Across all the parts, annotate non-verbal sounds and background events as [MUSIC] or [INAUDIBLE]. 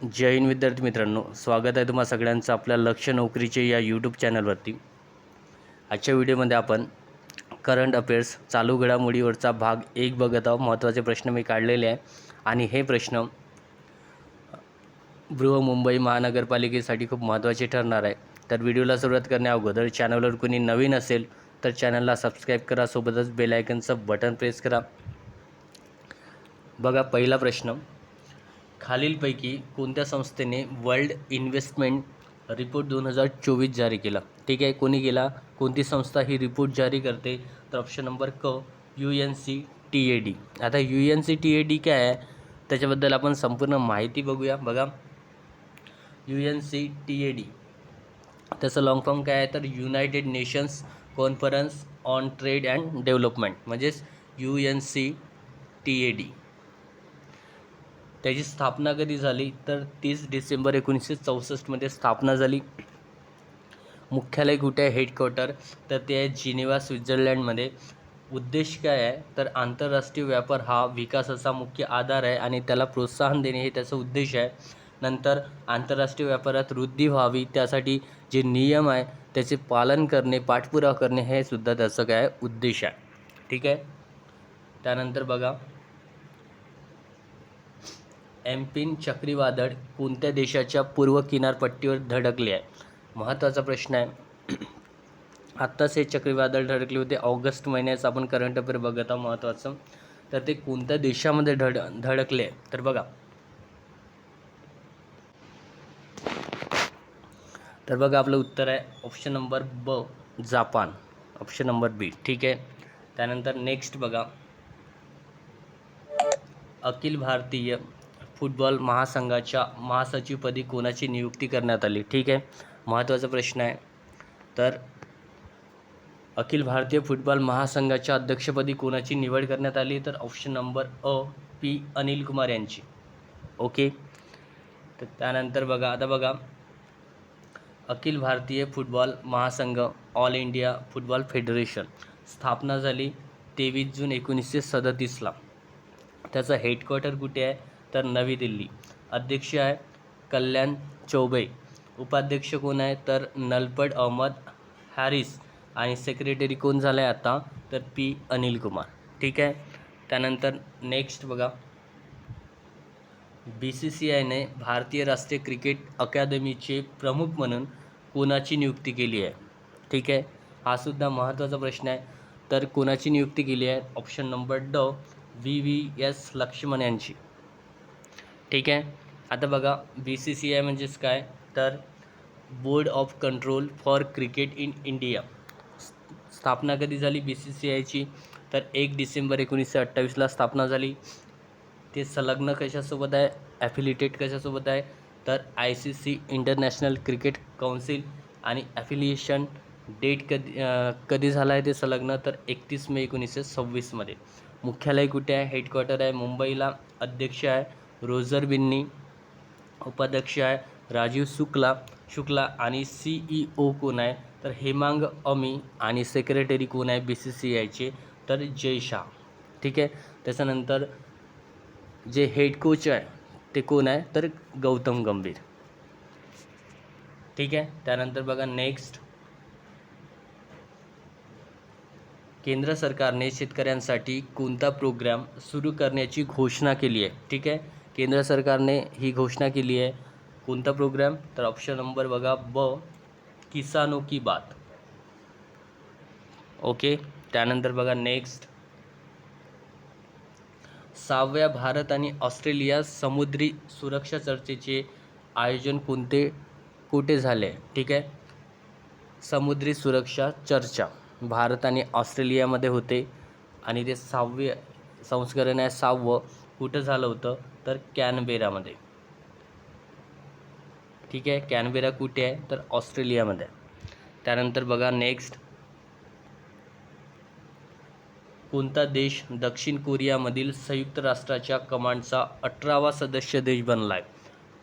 जय हिंद विद्यार्थी मित्रांनो स्वागत आहे तुम्हा सगळ्यांचं आपल्या लक्ष नोकरीचे या यूट्यूब चॅनलवरती आजच्या व्हिडिओमध्ये आपण करंट अफेअर्स चालू घडामोडीवरचा भाग एक बघत आहोत. महत्त्वाचे प्रश्न मी काढलेले आहे. आणि हे प्रश्न बृहमुंबई महानगरपालिकेसाठी खूप महत्त्वाचे ठरणार आहे. तर व्हिडिओला सुरुवात करण्या अगोदर चॅनलवर कोणी नवीन असेल तर चॅनलला सबस्क्राईब करा. सोबतच बेलायकनचं बटन प्रेस करा. बघा पहिला प्रश्न खालीलपैकी कोणत्या संस्थेने वर्ल्ड इन्व्हेस्टमेंट रिपोर्ट दोन हजार चोवीस जारी केला? ठीक आहे कोणी केला? कोणती संस्था ही रिपोर्ट जारी करते? तर ऑप्शन नंबर क U N C T A D आता U N C T A D काय आहे? त्याच्याबद्दल आपण संपूर्ण माहिती बघूया. बघा. U N C T A D त्याचं लॉंग फॉर्म काय आहे? तर United Nations conference on trade and development म्हणजेच U N C T A D त्याची स्थापना कधी झाली? तर तीस डिसेंबर एकोणीसशे चौसष्टमध्ये स्थापना झाली. मुख्यालय कुठे आहे? हेडक्वार्टर तर ते आहे जिनेवा स्वित्झर्लंडमध्ये उद्देश काय आहे? तर आंतरराष्ट्रीय व्यापार हा विकासाचा मुख्य आधार आहे आणि त्याला प्रोत्साहन देणे हे त्याचा उद्देश आहे. नंतर आंतरराष्ट्रीय व्यापारात वृद्धी व्हावी त्यासाठी जे नियम आहे त्याचे पालन करणे पाठपुरावा करणे हे सुद्धा त्याचं काय उद्देश आहे. ठीक आहे? त्यानंतर बघा. एम्पिन चक्रीवादळ कोणत्या देशाच्या पूर्व किनारपट्टीवर धडकले आहे? महत्त्वाचा प्रश्न आहे. [CLEARS THROAT] आत्ताच हे चक्रीवादळ धडकले होते. ऑगस्ट महिन्याचं आपण करंट अफेअर बघत आहोत महत्त्वाचं. तर ते कोणत्या देशामध्ये धड धडकले आहे? तर बघा. तर बघा आपलं उत्तर आहे. ऑप्शन नंबर ब जापान. ऑप्शन नंबर बी ठीक आहे? त्यानंतर नेक्स्ट बघा. अखिल भारतीय फुटबॉल महासंघाच्या महासचिवपदी कोणाची नियुक्ती करण्यात आली? ठीक आहे. महत्त्वाचा प्रश्न आहे. तर अखिल भारतीय फुटबॉल महासंघाच्या अध्यक्षपदी कोणाची निवड करण्यात आली? तर ऑप्शन नंबर अ पी अनिल कुमार यांची. ओके तर त्यानंतर बघा आता बघा. अखिल भारतीय फुटबॉल महासंघ ऑल इंडिया फुटबॉल फेडरेशन स्थापना झाली तेवीस जून एकोणीसशे सदतीसला. त्याचं हेडक्वार्टर कुठे आहे? तर नवी दिल्ली. अध्यक्ष आहे कल्याण चौबे. उपाध्यक्ष कोण आहे? तर नलपड अहमद हॅरिस. आणि सेक्रेटरी कोण झालं आहे आता? तर पी अनिल कुमार. ठीक आहे? त्यानंतर नेक्स्ट बघा. बी सी सी आयने भारतीय राष्ट्रीय क्रिकेट अकादमीचे प्रमुख म्हणून कोणाची नियुक्ती केली आहे? ठीक आहे? हा सुद्धा महत्त्वाचा प्रश्न आहे. तर कोणाची नियुक्ती केली आहे? ऑप्शन नंबर ड. व्ही व्ही एस लक्ष्मण यांची. ठीक आहे. आता बघा बी सी सी आय म्हणजेच काय? तर board of control for cricket in India स्थापना कधी झाली बी सी सी आयची तर एक डिसेंबर एकोणीसशे अठ्ठावीसला स्थापना झाली. ते संलग्न कशासोबत आहे? ॲफिलिटेट कशासोबत आहे? तर I C C international cricket council आणि ॲफिलिएशन डेट कधी कधी झाला आहे ते संलग्न? तर एकतीस मे एकोणीसशे सव्वीसमध्ये. मुख्यालय कुठे आहे? हेडक्वार्टर आहे. मुंबईला अध्यक्ष आहे. रोजर बिन्नी उपाध्यक्ष आहे राजीव शुक्ला शुक्ला आणि सी ई ओ कोण आहे? तर हेमांग अमी आणि सेक्रेटरी कोण आहे? बी सी सी आयचे तर जय शाह. ठीक आहे? त्याच्यानंतर जे हेड कोच आहे ते कोण आहे? तर गौतम गंभीर. ठीक आहे? त्यानंतर बघा नेक्स्ट केंद्र सरकारने शेतकऱ्यांसाठी कोणता प्रोग्राम सुरू करण्याची घोषणा केली आहे? ठीक आहे? केंद्र सरकारने ही घोषणा केली आहे. कोणता प्रोग्राम तर ऑप्शन नंबर बघा ब किसानो की बात. ओके त्यानंतर बघा नेक्स्ट सहाव्या भारत आणि ऑस्ट्रेलिया समुद्री सुरक्षा चर्चेचे आयोजन कोणते कुठे झाले? ठीक आहे? समुद्री सुरक्षा चर्चा भारत आणि ऑस्ट्रेलियामध्ये होते. आणि ते सहावे संस्करण आहे सहावं. कुठं झालं होतं? तर कॅनबेरामध्ये. ठीक आहे कॅनबेरा कुठे आहे? तर ऑस्ट्रेलियामध्ये. त्यानंतर बघा नेक्स्ट कोणता देश दक्षिण कोरियामधील संयुक्त राष्ट्राच्या कमांडचा अठरावा सदस्य देश बनला आहे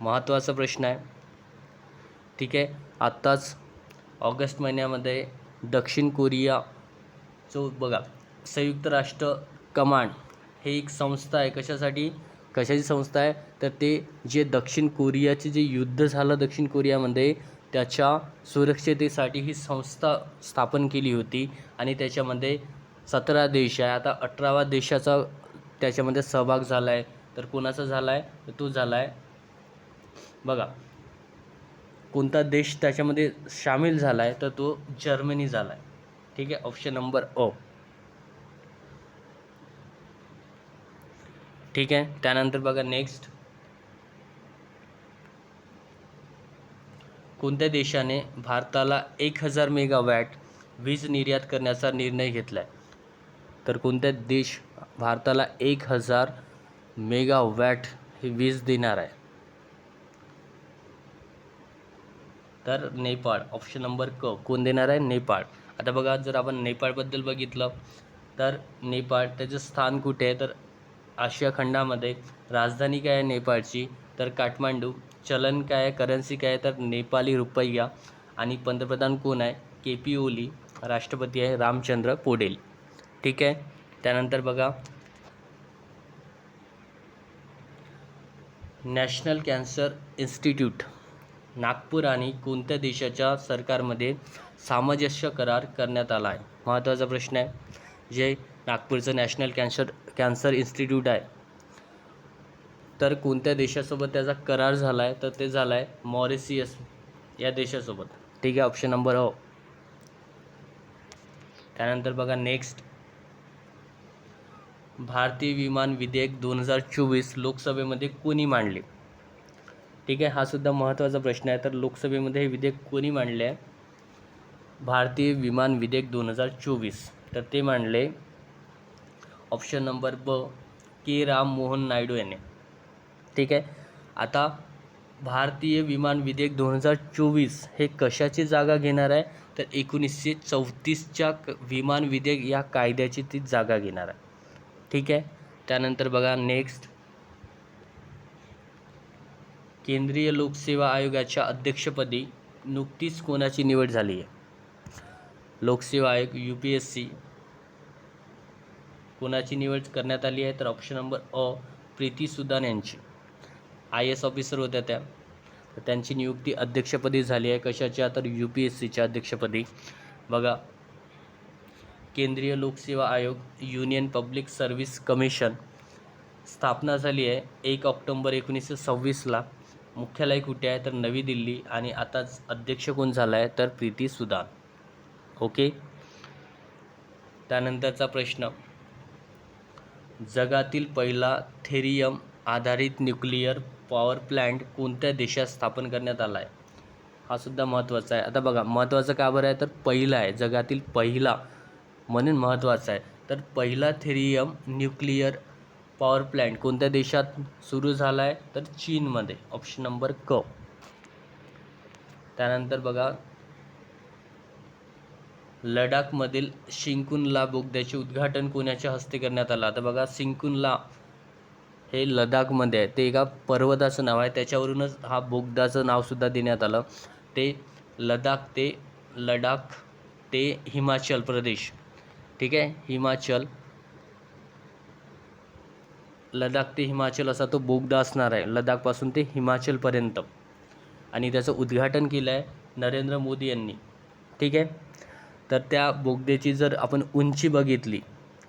महत्त्वाचा प्रश्न आहे. ठीक आहे आत्ताच ऑगस्ट महिन्यामध्ये दक्षिण कोरिया जो बघा संयुक्त राष्ट्र कमांड हे एक संस्था आहे. कशासाठी? कशाची संस्था आहे? तर ते जे दक्षिण कोरियाचे जे युद्ध झालं दक्षिण कोरियामध्ये त्याच्या सुरक्षतेसाठी ही संस्था स्थापन केली होती. आणि त्याच्यामध्ये सतरा देश आहे. आता अठरावा देशाचा त्याच्यामध्ये सहभाग झाला आहे तर कोणाचा झाला आहे तर तो झाला आहे बघा. कोणता देश त्याच्यामध्ये सामील झाला आहे तर तो जर्मनी झाला आहे ठीक आहे? ऑप्शन नंबर ओ. ठीक आहे त्यानंतर बघा नेक्स्ट कोणत्या देशाने भारताला एक हजार मेगावॅट वीज निर्यात करण्याचा निर्णय घेतला आहे तर कोणत्या देश भारताला एक हजार मेगावॅट ही वीज देणार आहे? तर नेपाळ ऑप्शन नंबर क कोण देणार आहे? नेपाळ. आता बघा जर आपण नेपाळबद्दल बघितलं तर नेपाळ त्याचं स्थान कुठे आहे? तर आशिया खंडामध्ये. राजधानी काय आहे नेपाळची? तर काठमांडू. चलन काय आहे? करन्सी काय आहे? तर नेपाली रुपया. आणि पंतप्रधान कोण आहे? K P Oli. राष्ट्रपती आहे रामचंद्र पोडेल. ठीक आहे? त्यानंतर बघा. National cancer institute. नागपूर आणि कोणत्या देशाच्या सरकारमध्ये सामंजस्य करार करण्यात आला आहे? महत्त्वाचा प्रश्न आहे. जे नागपूरचं नॅशनल कॅन्सर कॅन्सर इन्स्टिट्यूट आहे. तर कोणत्या देशासोबत त्याचा करार झाला आहे तर ते झाला आहे मॉरिसियस या देशासोबत. ठीक आहे ऑप्शन नंबर हो. त्यानंतर बघा नेक्स्ट भारतीय विमान विधेयक दोन हजार चोवीस लोकसभेमध्ये कोणी मांडले? ठीक आहे हा सुद्धा महत्त्वाचा प्रश्न आहे. तर लोकसभेमध्ये हे विधेयक कोणी मांडले आहे? भारतीय विमान विधेयक दोन हजार चोवीस. तर ते मांडले ऑप्शन नंबर ब के. राम मोहन नायडू यांनी. ठीक आहे? आता भारतीय विमान विधेयक दोन हजार चोवीस हे कशाची जागा घेणार आहे? तर एकोणीसशे चौतीसच्या क विमान विधेयक या कायद्याची ती जागा घेणार आहे. ठीक आहे? त्यानंतर बघा नेक्स्ट केंद्रीय लोकसेवा आयोगाच्या अध्यक्षपदी नुकतीच कोणाची निवड झाली आहे? लोकसेवा आयोग यू पी एस सी कोणाची निवड करण्यात आली आहे तर ऑप्शन नंबर अ प्रीती सुदान यांची. आय एस ऑफिसर होत्या त्या. तर त्यांची नियुक्ती अध्यक्षपदी झाली आहे. कशाच्या? तर यू पी एस सीच्या अध्यक्षपदी. बघा. केंद्रीय लोकसेवा आयोग युनियन पब्लिक सर्व्हिस कमिशन स्थापना झाली आहे. एक ऑक्टोंबर एकोणीसशे सव्वीसला. मुख्यालय कुठे आहे? तर नवी दिल्ली. आणि आताच अध्यक्ष कोण झाला आहे? तर प्रीती सुदान. ओके? त्यानंतरचा प्रश्न. जगातील पहिला थेरियम आधारित न्यूक्लिअर पॉवर प्लॅन्ट कोणत्या देशात स्थापन करण्यात आला आहे? हा सुद्धा महत्त्वाचा आहे. आता बघा महत्त्वाचं का बरं आहे? तर पहिला आहे जगातील पहिला म्हणून महत्त्वाचा आहे. तर पहिला थेरियम न्यूक्लिअर पॉवर प्लॅन्ट कोणत्या देशात सुरू झाला आहे? तर चीनमध्ये ऑप्शन नंबर क. त्यानंतर बघा लडाखमधील शिंकुनला बोगद्याचे उद्घाटन कोणाच्या हस्ते करण्यात आलं. आता बघा सिंकुनला हे लडाखमध्ये आहे. ते एका पर्वताचं नाव आहे. त्याच्यावरूनच हा बोगदाचं नावसुद्धा देण्यात आलं. ते लडाख ते लडाख ते हिमाचल प्रदेश. ठीक आहे? हिमाचल. लडाख ते हिमाचल असा तो बोगदा असणार आहे. लडाखपासून ते हिमाचलपर्यंत. आणि त्याचं उद्घाटन केलं आहे नरेंद्र मोदी यांनी. ठीक आहे? तर त्या बोगद्याची जर आपण उंची बघितली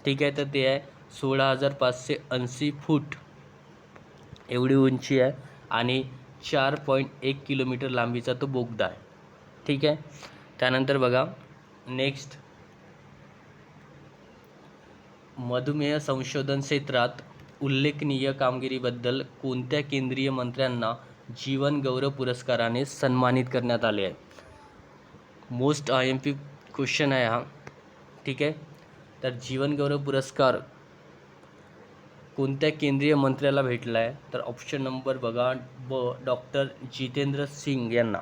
ठीक आहे तर ते आहे सोळा हजार पाचशे ऐंशी फूट. एवढी उंची आहे आणि चार पॉईंट एक किलोमीटर लांबीचा तो बोगदा आहे. ठीक आहे? त्यानंतर बघा नेक्स्ट मधुमेह संशोधन क्षेत्रात उल्लेखनीय कामगिरीबद्दल कोणत्या केंद्रीय मंत्र्यांना जीवन गौरव पुरस्काराने सन्मानित करण्यात आले आहे? Most I M P question आहे हा. ठीक आहे? तर जीवनगौरव पुरस्कार कोणत्या केंद्रीय मंत्र्याला भेटला आहे? तर ऑप्शन नंबर बघा ब डॉक्टर जितेंद्र सिंग यांना.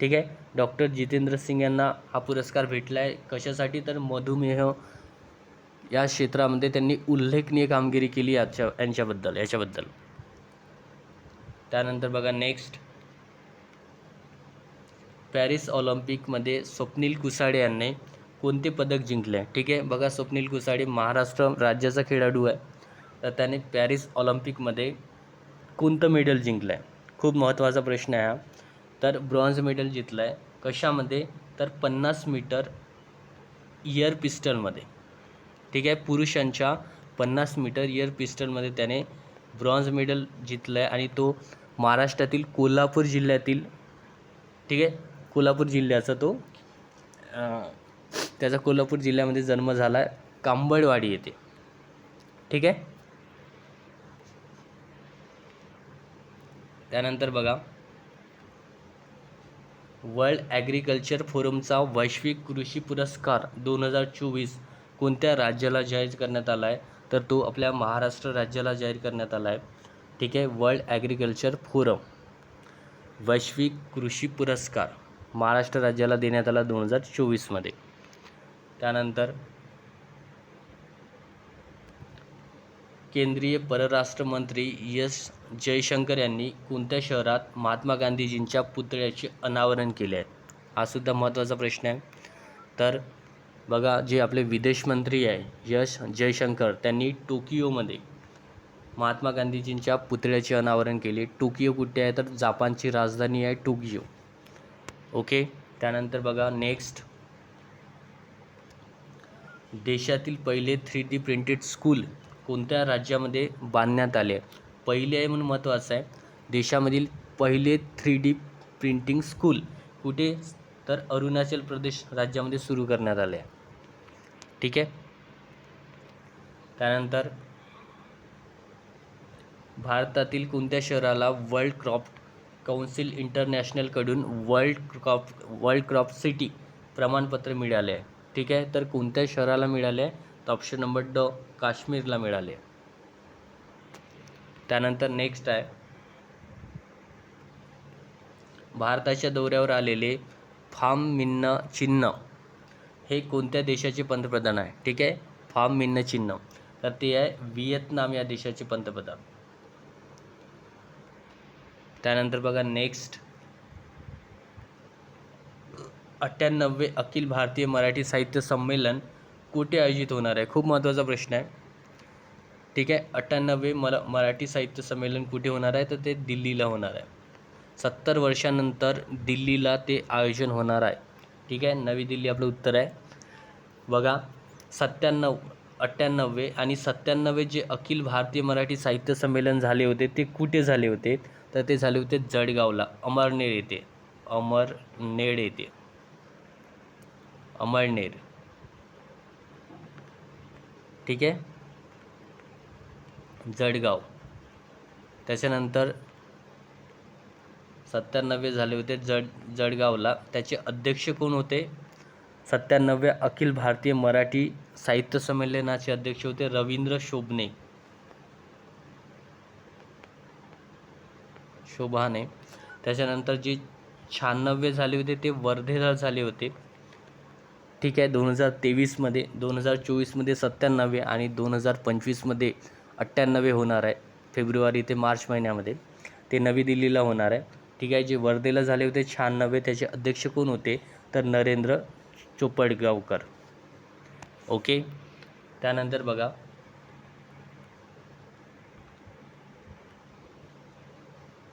ठीक आहे? डॉक्टर जितेंद्र सिंग यांना हा पुरस्कार भेटला आहे. कशासाठी? तर मधुमेह या क्षेत्रामध्ये त्यांनी उल्लेखनीय कामगिरी केली याच्या यांच्याबद्दल याच्याबद्दल. त्यानंतर बघा नेक्स्ट पॅरिस ऑलिम्पिकमध्ये स्वप्नील कुसाडे यांनी कोणते पदक जिंकले? ठीक आहे बघा स्वप्नील कुसाडे महाराष्ट्र राज्याचा खेळाडू आहे. तर त्याने पॅरिस ऑलिम्पिकमध्ये कोणतं मेडल जिंकलं आहे खूप महत्त्वाचा प्रश्न आहे हा. तर ब्रॉन्झ मेडल जिंकलं आहे कशामध्ये? तर पन्नास मीटर इयर पिस्टलमध्ये. ठीक आहे पुरुषांच्या पन्नास मीटर इयर पिस्टलमध्ये त्याने ब्रॉन्झ मेडल जिंकलं आहे आणि तो महाराष्ट्रातील कोल्हापूर जिल्ह्यातील ठीक आहे कोल्हापूर जिल्ह्याचा तो त्याचा कोल्हापूर जिल्ह्यामध्ये जन्म झाला आहे कांबळवाडी येथे. ठीक आहे? त्यानंतर बघा. वर्ल्ड ॲग्रिकल्चर फोरमचा वैश्विक कृषी पुरस्कार दोन हजार चोवीस कोणत्या राज्याला जाहीर करण्यात आला आहे? तर तो आपल्या महाराष्ट्र राज्याला जाहीर करण्यात आला आहे. ठीक आहे? World agriculture forum. वैश्विक कृषी पुरस्कार. महाराष्ट्र राज्याला देण्यात आला दोन हजार चोवीसमध्ये. त्यानंतर केंद्रीय परराष्ट्र मंत्री एस जयशंकर यांनी कोणत्या शहरात महात्मा गांधीजींच्या पुतळ्याचे अनावरण केले आहे हा सुद्धा महत्त्वाचा प्रश्न आहे. तर बघा जे आपले विदेश मंत्री आहे यश जयशंकर त्यांनी टोकियोमध्ये महात्मा गांधीजींच्या पुतळ्याचे अनावरण केले. टोकियो कुठे आहे? तर जापानची राजधानी आहे टोकियो. ओके. त्यानंतर बघा नेक्स्ट देशातील पहिले थ्री डी प्रिंटेड स्कूल कोणत्या राज्यामध्ये बांधण्यात आले? पहिले आहे म्हणून महत्त्वाचं आहे. देशामधील पहिले थ्री डी प्रिंटिंग स्कूल कुठे? तर अरुणाचल प्रदेश राज्यामध्ये सुरू करण्यात आले. ठीक आहे? त्यानंतर भारतातील कोणत्या शहराला world craft council इंटरनॅशनलकडून world craft world craft city प्रमाणपत्र मिळाले आहे. ठीक आहे? तर कोणत्या शहराला मिळाले आहे? तर ऑप्शन नंबर ड काश्मीरला मिळाले त्यानंतर नेक्स्ट आहे. भारताच्या दौऱ्यावर आलेले फार्म मिन्न चिन्ह हे कोणत्या देशाचे पंतप्रधान आहे? ठीक आहे? फार्म मिन्न चिन्ह. तर ते आहे व्हिएतनाम या देशाचे पंतप्रधान. त्यानंतर बघा नेक्स्ट अठ्ठ्याण्णवे अखिल भारतीय मराठी साहित्य संमेलन कुठे आयोजित होणार आहे? खूप महत्त्वाचा प्रश्न आहे. ठीक आहे अठ्ठ्याण्णवे मरा मराठी साहित्य संमेलन कुठे होणार आहे? तर ते दिल्लीला होणार आहे. सत्तर वर्षानंतर दिल्लीला ते आयोजन होणार आहे. ठीक आहे नवी दिल्ली आपलं उत्तर आहे. बघा सत्त्याण्णव अठ्ठ्याण्णवे आणि सत्त्याण्णवे जे अखिल भारतीय मराठी साहित्य संमेलन झाले होते ते कुठे झाले होते? तर ते झाले होते जळगावला. अमरनेर येथे. अमरनेर येथे. अमळनेर ठीक आहे? जळगाव. त्याच्यानंतर सत्त्याण्णवे झाले होते जड जळगावला. त्याचे अध्यक्ष कोण होते? सत्त्याण्णव्या अखिल भारतीय मराठी साहित्य संमेलनाचे अध्यक्ष होते रवींद्र शोभणे. शोभाने. त्याच्यानंतर जे शहाण्णवे झाले होते ते वर्धेला झाले होते. ठीक आहे दोन हजार तेवीसमध्ये दोन हजार चोवीसमध्ये सत्त्याण्णवे आणि दोन हजार पंचवीसमध्ये अठ्ठ्याण्णवे होणार आहे. फेब्रुवारी ते मार्च महिन्यामध्ये ते नवी दिल्लीला होणार आहे. ठीक आहे जे वर्धेला झाले होते शहाण्णवे त्याचे अध्यक्ष कोण होते? तर नरेंद्र चोपडगावकर. ओके? त्यानंतर बघा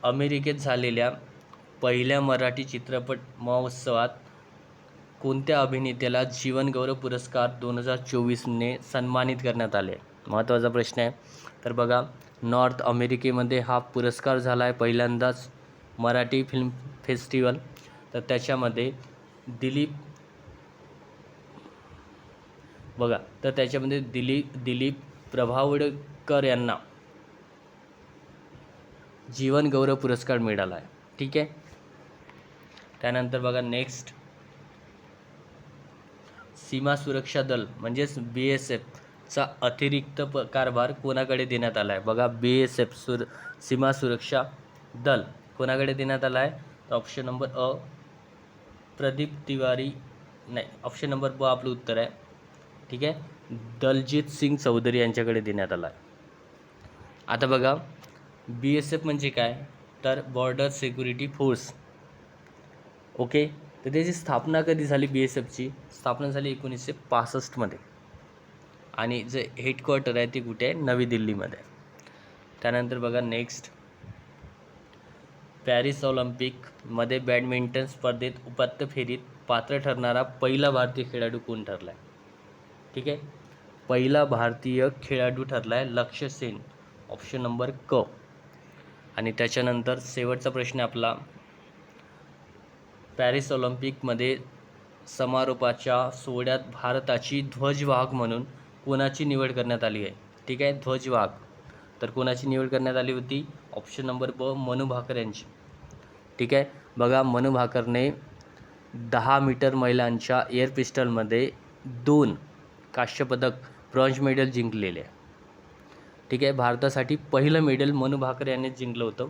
अमेरिकेत झालेल्या पहिल्या मराठी चित्रपट महोत्सवात कोणत्या अभिनेत्याला जीवनगौरव पुरस्कार दोन हजार चोवीसने सन्मानित करण्यात आले? महत्त्वाचा प्रश्न आहे. तर बघा नॉर्थ अमेरिकेमध्ये हा पुरस्कार झाला आहे पहिल्यांदाच मराठी फिल्म फेस्टिवल. तर त्याच्यामध्ये दिलीप बघा तर त्याच्यामध्ये दिलीप दिलीप प्रभावडकर यांना जीवन गौरव पुरस्कार मिळाला आहे. ठीक आहे? त्यानंतर बघा नेक्स्ट सीमा सुरक्षा दल म्हणजेच बी एस एफचा अतिरिक्त प कारभार कोणाकडे देण्यात आला आहे बघा बी एस एफ सुर सीमा सुरक्षा दल कोणाकडे देण्यात आला आहे तर ऑप्शन नंबर अ प्रदीप तिवारी नाही ऑप्शन नंबर ब आपलं उत्तर आहे. ठीक आहे? दलजीत सिंग चौधरी यांच्याकडे देण्यात आला आहे आता बघा बी एस एफ म्हणजे काय? तर बॉर्डर सिक्युरिटी फोर्स ओके तर त्याची स्थापना कधी झाली बी एस एफची स्थापना झाली एकोणीसशे पासष्टमध्ये आणि जे हेडक्वार्टर आहे ते कुठे आहे? नवी दिल्लीमध्ये. त्यानंतर बघा नेक्स्ट पॅरिस ऑलिम्पिकमध्ये बॅडमिंटन स्पर्धेत उपात्य फेरीत पात्र ठरणारा पहिला भारतीय खेळाडू कोण ठरला आहे ठीक आहे? पहिला भारतीय खेळाडू ठरला आहे लक्ष्य सेन. ऑप्शन नंबर क आणि त्याच्यानंतर शेवटचा प्रश्न आपला. पॅरिस ऑलिम्पिकमध्ये समारोपाच्या सोहळ्यात भारताची ध्वजवाहक म्हणून कोणाची निवड करण्यात आली आहे? ठीक आहे ध्वजवाहक. तर कोणाची निवड करण्यात आली होती? ऑप्शन नंबर ब मनू भाकर यांची. ठीक आहे बघा मनू भाकरने दहा मीटर महिलांच्या एअर पिस्टलमध्ये दोन कांस्यपदक ब्रॉन्ज मेडल जिंकलेले आहे. ठीक आहे भारतासाठी पहिलं मेडल मनू भाकर यांनी जिंकलं होतं.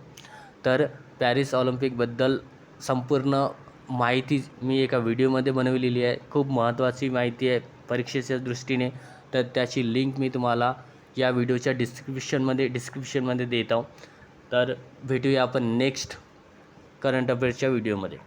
तर पॅरिस ऑलिम्पिकबद्दल संपूर्ण माहिती मी एका व्हिडिओमध्ये बनवलेली आहे. खूप महत्त्वाची माहिती आहे परीक्षेच्या दृष्टीने. तर त्याची लिंक मी तुम्हाला या व्हिडिओच्या डिस्क्रिप्शनमध्ये डिस्क्रिप्शनमध्ये देत आहो. तर भेटूया आपण नेक्स्ट करंट अफेअर्सच्या व्हिडिओमध्ये.